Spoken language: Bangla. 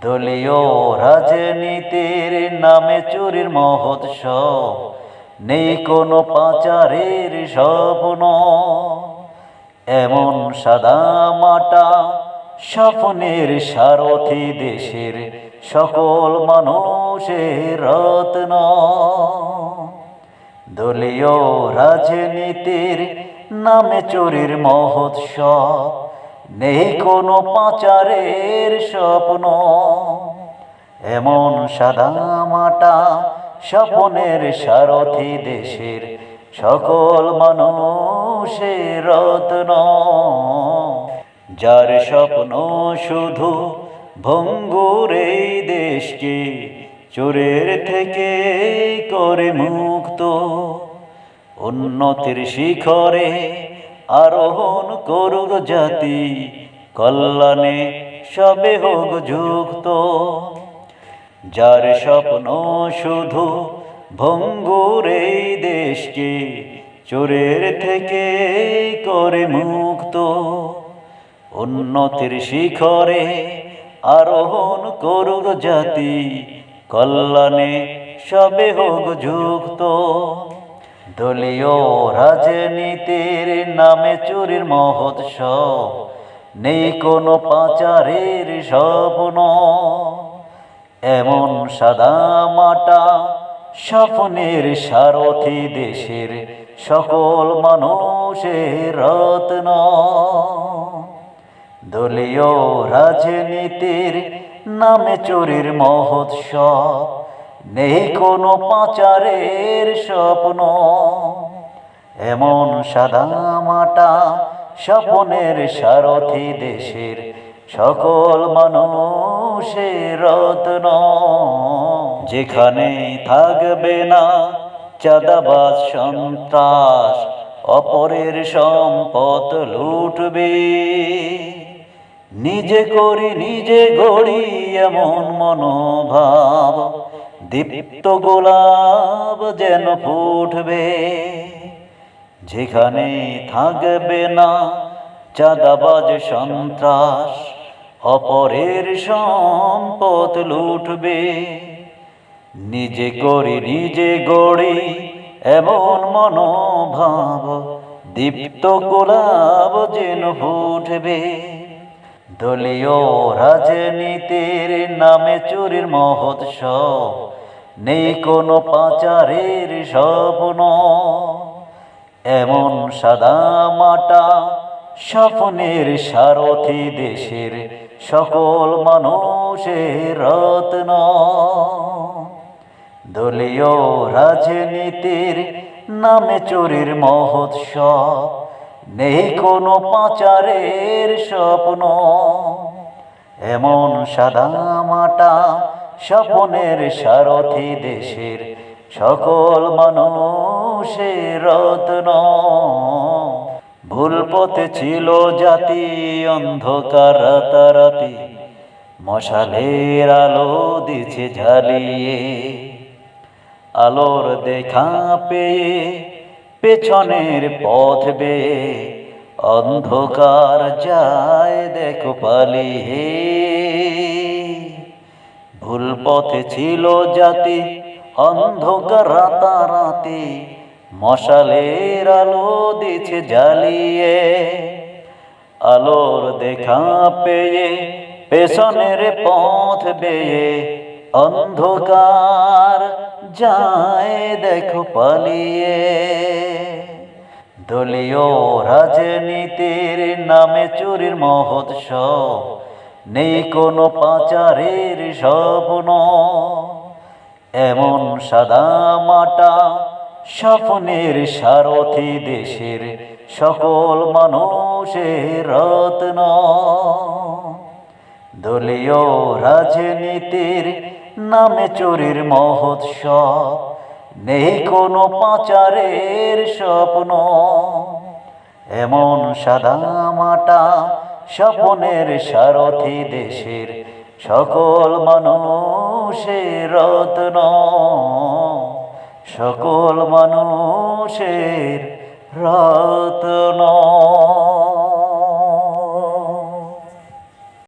দলীয় রাজনীতির নামে চুরির মহোৎসব। নেই কোনো পাচারের স্বপ্ন। এমন সাদা মাটা স্বপ্নের সারথি দেশের সকল মানুষের রত্ন। দলীয় রাজনীতির নামে চুরির মহোৎসব। নেই কোনো পাচারের স্বপ্ন। এমন সাদা মাটা স্বপ্নের সারথি দেশের সকল মানুষের রত্ন। যার স্বপ্ন শুধু ভঙ্গুর এই দেশকে চোরের থেকে করে মুক্ত। উন্নতির শিখরে আরোহণ করুক জাতি, কল্যাণে সবে হোক যুক্ত। যার স্বপ্ন শুধু ভঙ্গুর এই দেশকে, চোরের থেকে করে মুক্ত। উন্নতির শিখরে আরোহণ করুক জাতি, কল্যাণে সবে হোক যুক্ত। দলীয় রাজনীতির নামে চুরির মহোৎসব। নেই কোনো পাচারের স্বপ্ন। এমন সাদা মাটা স্বপ্নের সারথি দেশের সকল মানুষের রত্ন। দলীয় রাজনীতির নামে চুরির মহোৎসব। নেই কোনো পাচারের স্বপ্ন। এমন সাদা মাটা স্বপ্নের সারথি দেশের সকল মানুষের রত্ন। যেখানে থাকবে না চাঁদাবাজ সন্ত্রাস, অপরের সম্পদ লুটবে। নিজে করি নিজে গড়ি এমন মনোভাব দীপ্ত গোলাপ যেন ফুটবে, যেখানে থাকবে না চাঁদাবাজ সন্ত্রাস, অপরের সম্পদ লুটবে। নিজে করি, নিজে গড়ি এমন মনোভাব, দীপ্ত গোলাপ যেন ফুটবে। দলীয় রাজনীতির নামে চুরির মহোৎসব নেই কোনো পাচারের স্বপ্ন। এমন সাদা মাটা স্বপ্নের সারথি দেশের সকল মানুষের রত্ন। দলীয় রাজনীতির নামে চুরির মহোৎসব, নেই কোনো পাচারের স্বপ্ন। এমন সাদা মাটা স্বপ্নের সারথি দেশের সকল মানুষের রত্ন। ভুল পথে ছিল জাতি, অন্ধকার রাতারাতি। মশালের আলো দিছে ঝালিয়ে। আলোর দেখা পেয়ে পেছনের পথ বে অন্ধকার যায় দেখো পালিয়ে। পথে ছিল জাতি অন্ধকার রাতারাতি। মশালের আলো দিছে জ্বালিয়ে, আলোর দেখা পেয়ে, পেছনের পথ বেয়ে অন্ধকার যায় দেখো পালিয়ে। দলীয় রাজনীতির নামে চুরির মহোৎসব নেই কোনো পাচারের স্বপ্ন। এমন সাদা মাটা স্বপ্নের সারথি দেশের সকল মানুষের রত্ন। দলীয় রাজনীতির নামে চুরির মহোৎসব, নেই কোনো পাচারের স্বপ্ন। এমন সাদা মাটা স্বপ্নের সারথি দেশের সকল মানুষের রত্ন। সকল মানুষের রত্ন।